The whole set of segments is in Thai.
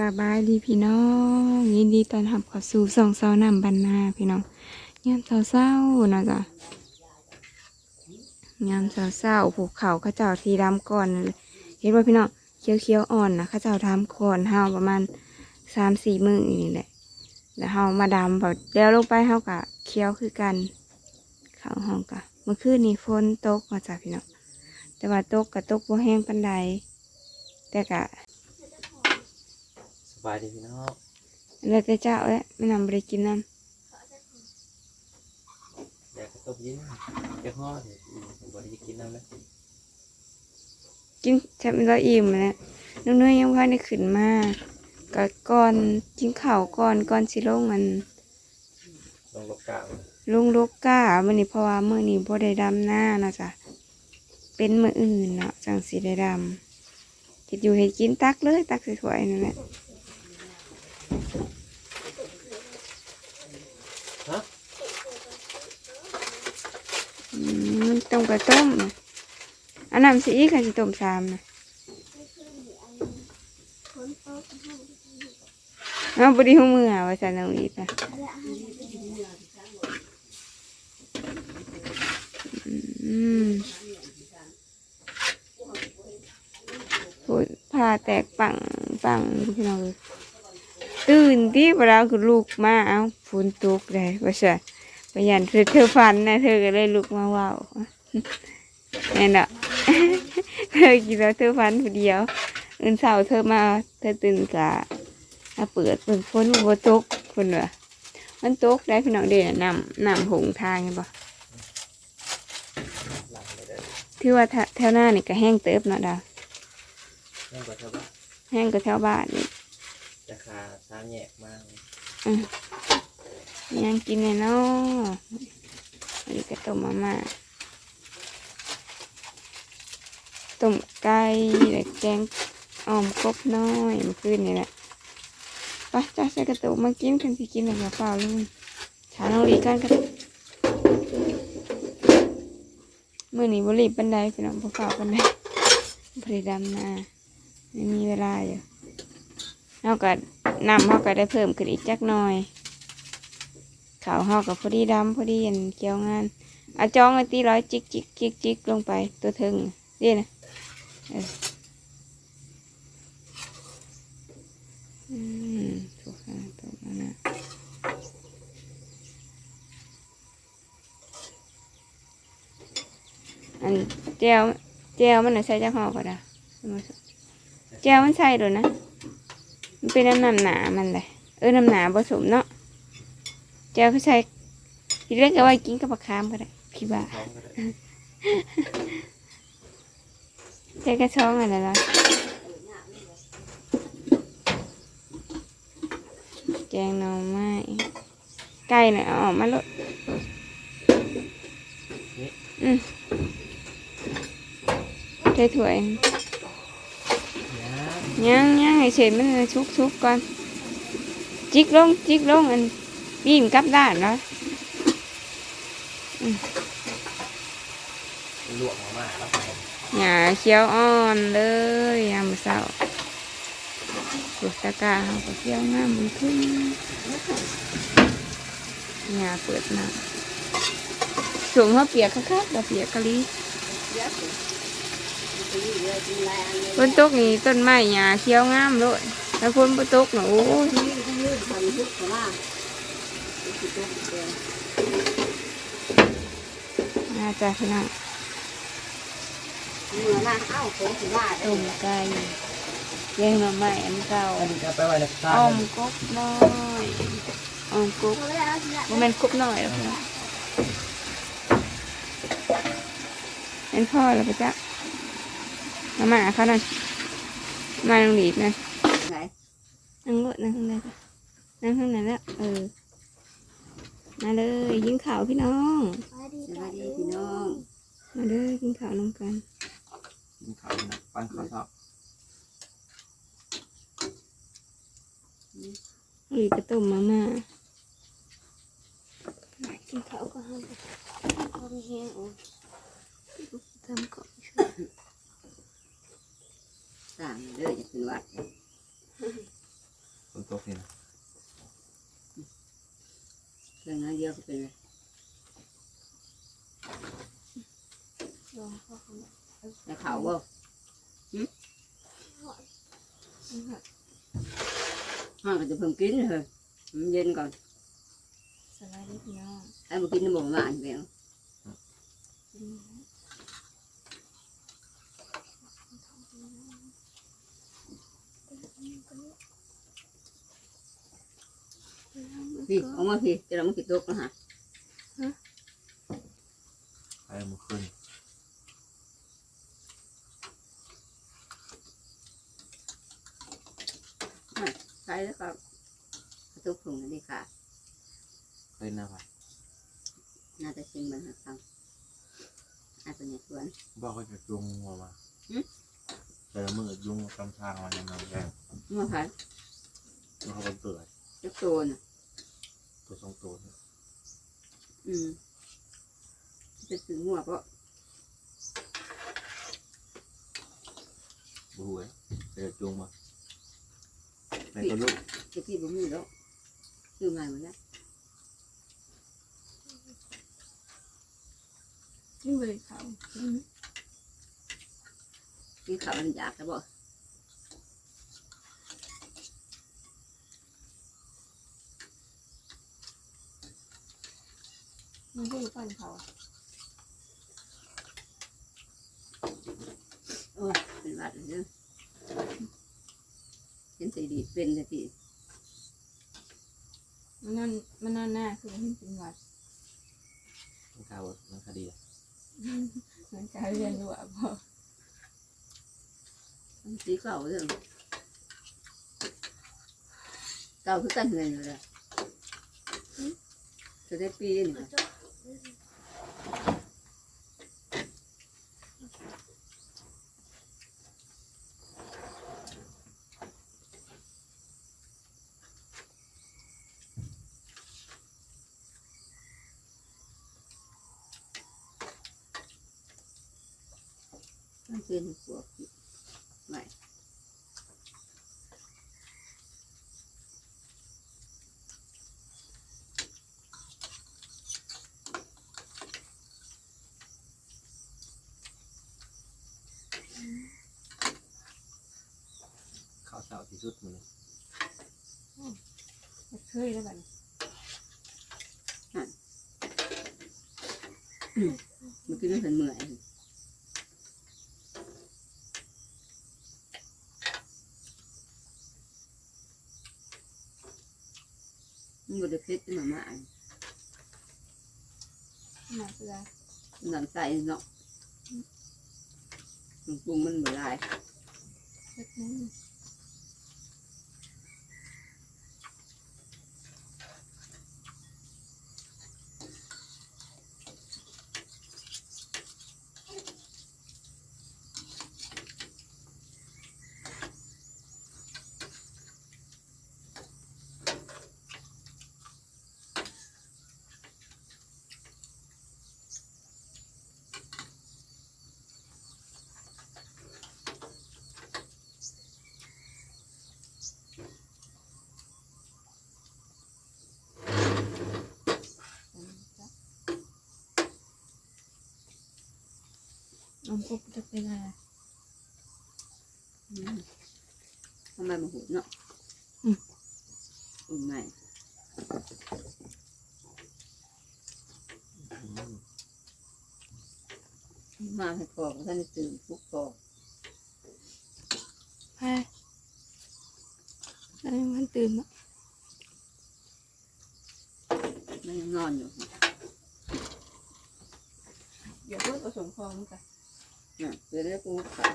สบายดีพี่น้องยินดีต้อนรับเข้าสู่สองเสาวนำบรรณาพี่น้องยามเศร้าๆนะจ๊ะยามเศร้าผูกเขาข้าเจ้าทีดำก่อนเลยเห็นว่าพี่น้องเคี้ยวๆอ่อนนะข้าเจ้าทำก่อนเฮาประมาณสามสี่มือนี่แหละแล้วเฮามาดำแบบเดี๋ยวลงไปเฮากะเคี้ยวคือกันเขาห้องกะเมื่อคืนนี้ฝนตกมาจากพี่น้องแต่ว่าตกกะตกบ่แห้งปานใดแต่กะ บายดีพี่น้องแล้วแต่เจ้าเอ้ยไม่นำไปกินน้อยากกระตุกยิ้มเจ้าพ่อเดี๋ยวผมบอกจะกินน้ำแล้วำกินแทบไม่ร้อยอิ่มแล้วน้องเนยยังพันได้ขึ้นมาก็ก่อนกินข้าวก่อนก่อนสิลงมันลงลบกล่าวลุงลูกก้ามื่อนี้เพราะว่ามื่อนี้บ่ได้ดำหน้าเนาะจ้ะเป็นมืออื่นเนาะจังสีได้ดำคิดอยู่ให้กินตักเลย ตักสวยๆนั่นแหละ ฮะอืมต้มกระต้มอันน้ำสีค่ะสิต้มสามนะเอาบดีหัวมือว่าสันน้องอีกนะอืมโอ้ยผ้าแตกปังปังพี่น้องเอ้ย ตื่นที่เวลาคือลูกมาเอาฝนตกเลยว่าใช่ไปยันเธอเธอฟันนะเธอก็เลยลุกมาว่าวแน่นะเธอกินแล้วเธอฟันผู้เดียวอื่นเสาเธอมาเธอตื่นกะมาเปิดเปิดฝนบัวตกคนเหรอมันตกได้พี่น้องเด่นนำนำหงทางไงบ่หลังเลยเด้อที่ว่าแถวหน้านี่ก็แห้งเติบเนาะดาวเรื่องกับเธอว่าแห้งก็แถวบ้านนี่ ราคาสามแยกมากยยังกินเลยเนาะอันนี้ก็ต้มมาม่าต้มไก่แล้วแกงอ่อมกบน้อยเมื่อคืนนี่แหละไปจ้าใส่กระตุกมากินกันสิกินอะไรกับเปล่าลุงชาน้องลีกันกันเมื่อนี้บริบบันไดพี่น้องบ่เฝ้าบันไดบริดำนาไม่มีเวลาอยู่เฮาก็ นำเฮาก็ได้เพิ่มขึ้นอีกจักหน่อยขาวเฮากับพอดีดำพอดีอันเกี่ยวงานอาจองไอตีร้อยจิกจิกจิกจิกลงไปตัวถึงเรียนะเอออืมถูกค่ะถูกแล้วนะอันเจลเจลมันใส่จักห่อก็ได้เจลมันใส่โดนนะ มันเป็นน้ำหนาหนามันเลยเออน้ำหนาผสมเนาะเจ้าก็ใช้ทีแรกก็ไว้กินกับปลาคามก็ได้พี่บ้าท้องก็ได้เจ้าก็ช่องอะไรล่ะแกงหน่อไม้ไก่น่ะเอาออกมาลดอืมใส่ถ้วย ย่างย่างย่างให้เสร็จมันชุกชุกๆก่อน จิกลงจิกลงอันปีนกลับด้านแล้วลวกมาม่าแล้วไปหญ้าเขียวอ่อนเลยยามมื้อเช้าสุดตะกร้าเขาก็เขียวงามมันขึ้นหญ้าเปิดหน้าสูงเขาเปียกคักๆเราเปียกกะลี ฝนตกนี่ต้นไม้หญ้าเขียวงามเลยถ้าฝนบ่ตกน่ะโอ้ยน่าจะพี่น้องเมื่อมาเอ้าโค้งสิว่าต้มไก่แกงหน่อไม้อันเก่าอันนี้จะไปไว้ในข้าวอ้อมกบน้อยอ้อมกบมันเป็นกบน้อยหรอกนะเป็นพ่อแล้วปะจ๊ะ มามาเขาหน่อยมาลงหลีดนะไหนนั่งรถนั่งข้างในจ้ะนั่งข้างในแล้วเออมาเลยยิงข่าวพี่น้องสวัสดีพี่น้อง มาเลยยิงข่าวน้องกันกินข้าวนะปั้นข้าวชอบหลีดกระต้มมาม่ากินข้าวก็ห้ามพอมีแห้งโอ้ทำก่อน สั่งเด้อจะเป็นหวัดฝนตกนี่นะเรื่องนั้นเดียวก็เป็นเลยลองเข้าไปในข่าวว่าห้างก็จะเพิ่มกินเลยมันเย็นก่อนสบายดีพี่น้องไอ้มากินน้ำมันหวานแบงกินนะ พี่เอามาพี่จะเรามากินตกนะฮะไปเอามื่อคืนใช้แล้วก็ตุกถุงนี่ค่ะไปหน้าไปน่าจะชิมมันนะครังอาจจะเนี่ยสวนบอกว่าจะจุงหัวมาหืมแต่ละมือยุงกำทางมาอย่างนั้นแกเมื่อพันแล้วเขาเป็นเปื่อยจะโตน่ะ ตัวสองตัวเนี่ยอืมจะถึงหัวเพราะบูเอ้ยเดี๋ยวจุงมาในตัวลูกจะพี่บ่มีแล้วซื้อมาหมดแล้วกินเลยเขากินกินข้าวมันอยากจะบอก มันก็อยู่ก่อนเขาโอ้ยเป็นหวัดเลยเด้อเป็นสีดีเป็นสีดีมันนอนมันนอนหน้าคือมันเป็นหวัดมันข่าวมันคดีอะมันกลายเรียนรู้อะพ่อสีเก่าเด้อเก่าคือกันเลยเลยจะได้ปีนี่ค่ะ มันเป็นพวกไม่ ข้าวเช้าที่สุดมันเลย เคยแล้วแบบมันคือมันเป็นเหมื่อยมันบไดเพชรมามาหนักเลยน้ำใสเนาะมันปรุงมันบ่ได้เล็กน้อ น้องปุ๊บจะเป็นอะไรอืมทำไมมาหูเนาะอืมอุ่นใหม่อืมมาให้พอท่านได้ตื่นปลุกพอใช่อันนี้มันตื่นแล้วมันยังนอนอยู่ เดี๋ยวเพิ่งผสมคองกัน น่ะเดี๋ยวได้ปลุกค่ะ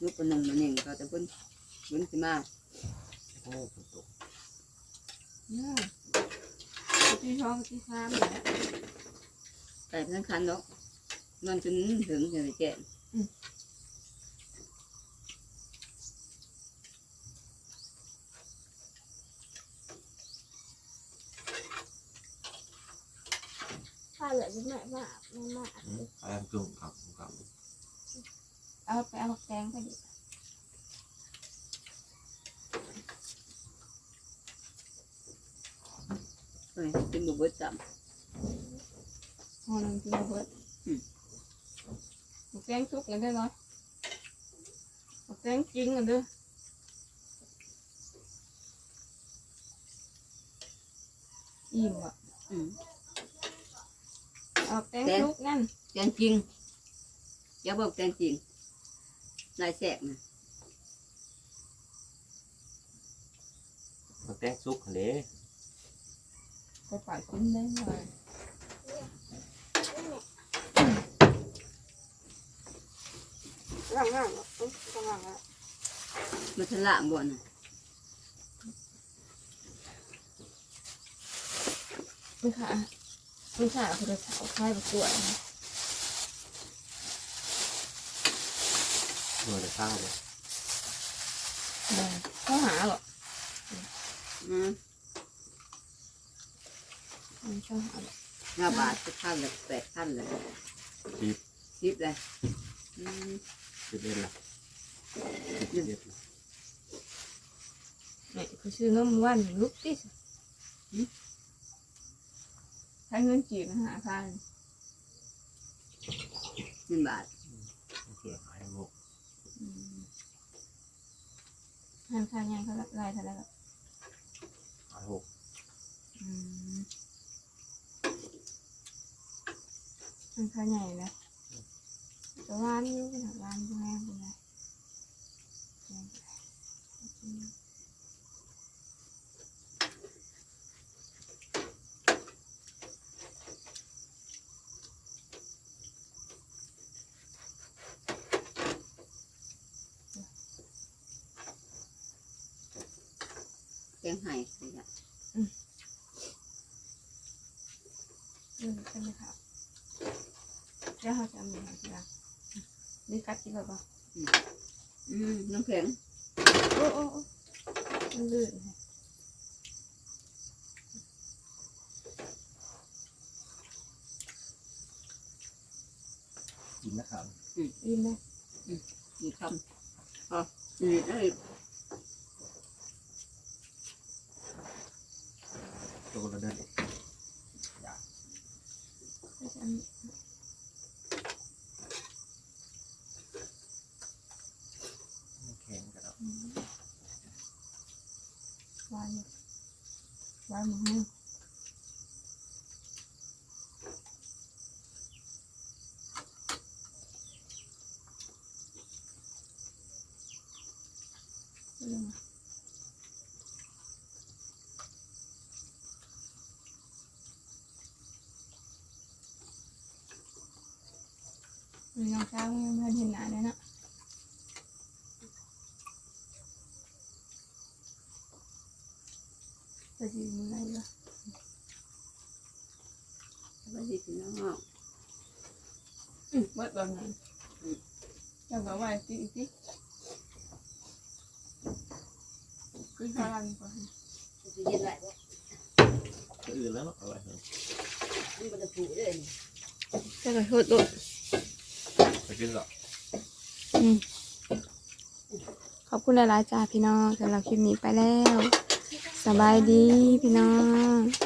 ลูกปนงมันเองเขาจะเพิ่นเพิ่นสิมาโอ้ฝนตกเนี่ยที่ช่องที่ข้ามเนี่ยแต่ทั้งคันเนาะนอนจนถึงจะไปแก่ เหลือจะแม่ว่าแม่มาอืมเอาไปจุ่มกับกับเอาไปเอาแตงไปดิเฮ้ยกินบุบเบิ้ลจับพอลองกินบุบเบิ้ลแตงทุกเลยได้ไหมแตงจริงเลยด้วยอิ่มอ่ะอืม เอาแกงแกงซุกนั่นแกงจริงอย่าบอกแกงจริงลายแสกนะมันแต้งซุกหั่นเด้ไปปาดกินได้เลยหลังหลังอุ๊ยหลังหลังอะมันทะละบ่น่ะไม่ค่ะ ไม่ค่ะคือจะเฉาค่ายประกวดนะหน่วยจะข้าวบ่เขาหาหรออืมไม่ชอบหาหรอกห้าบาทจะพันเลยแปดพันเลยสิบสิบเลยอืมสิบเอ็ดละสิบเอ็ดละเนี่ยคือชื่อน้ำวันลุกติส ใช้เงินจีบนะหาพันหนึ่งบาทเกี่ยวหายหกหันค่ายังเขาไล่เท่าไหรหรอหายหกหันค่าใหญ่นะแต่ร้านนี้เป็นร้านแม่เป็นไง แกงไห่นี่ละ เออ ใช่ไหมครับแล้วเขาจะมีอะไรทีละนี่กัดที่แบบว่าอืมน้ำแข็งโอ้โอ้โอ้มันลื่นกินนะครับอิ่มไหมมีคำอ๋อนี่เอ้ยตัวละเดิน แข็งกันแล้วานอยู่วานมูให้เรื่อง อะมีน้องช้างยังไม่เห็นหน้าเลยเนาะจะยืนอะไรล่ะแล้วก็สิพี่น้องอืมเบิดแบ บนั้นจะบอกว่าสิสิคือพลังก่อนสิเย็นไหลบ่ก็อื่นแล้วเนาะเอาไว้เถอะมันบ่ได้ผูเลยนี่จะไปกินหรอขอบคุณหลายๆจ้าพี่น้องสำหรับคลิปนี้ไปแล้ว สบายดีพี่น้อง